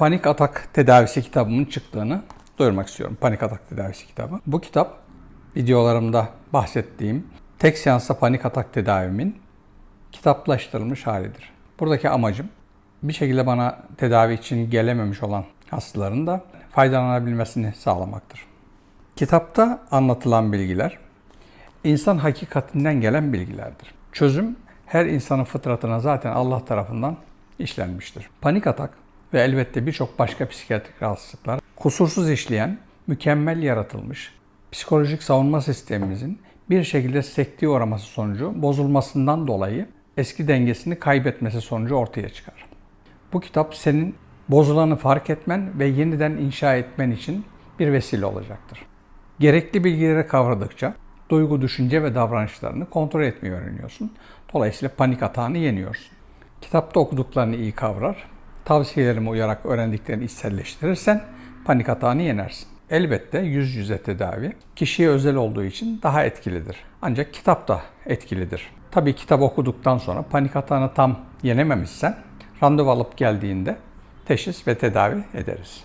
Panik Atak Tedavisi kitabımın çıktığını duyurmak istiyorum. Panik Atak Tedavisi kitabı. Bu kitap videolarımda bahsettiğim tek seansla panik atak tedavimin kitaplaştırılmış halidir. Buradaki amacım bir şekilde bana tedavi için gelememiş olan hastaların da faydalanabilmesini sağlamaktır. Kitapta anlatılan bilgiler insan hakikatinden gelen bilgilerdir. Çözüm her insanın fıtratına zaten Allah tarafından işlenmiştir. Panik atak ve elbette birçok başka psikiyatrik rahatsızlıklar kusursuz işleyen, mükemmel yaratılmış psikolojik savunma sistemimizin bir şekilde sekteye uğraması sonucu bozulmasından dolayı eski dengesini kaybetmesi sonucu ortaya çıkar. Bu kitap senin bozulanı fark etmen ve yeniden inşa etmen için bir vesile olacaktır. Gerekli bilgileri kavradıkça duygu, düşünce ve davranışlarını kontrol etmeyi öğreniyorsun. Dolayısıyla panik atağını yeniyorsun. Kitapta okuduklarını iyi kavrar, tavsiyelerime uyarak öğrendiklerini içselleştirirsen panik atağını yenersin. Elbette yüz yüze tedavi kişiye özel olduğu için daha etkilidir. Ancak kitap da etkilidir. Tabii kitap okuduktan sonra panik atağını tam yenememişsen randevu alıp geldiğinde teşhis ve tedavi ederiz.